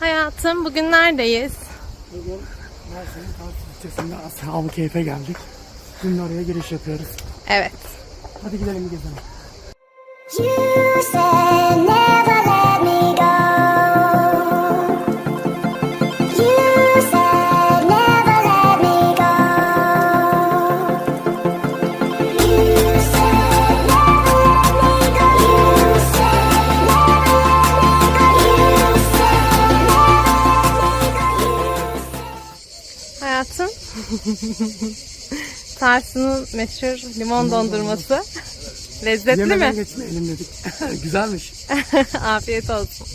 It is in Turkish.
Hayatım bugün neredeyiz? Bugün Mersin'in Tarsus ilçesinde Ashab-ı Keyf'e geldik. Şimdi oraya giriş yapıyoruz. Evet. Hadi gidelim gezelim. You Hayatım. Tarsus'un meşhur limon dondurması. Lezzetli Yemeden mi? geçmeyelim dedik. Güzelmiş. Afiyet olsun.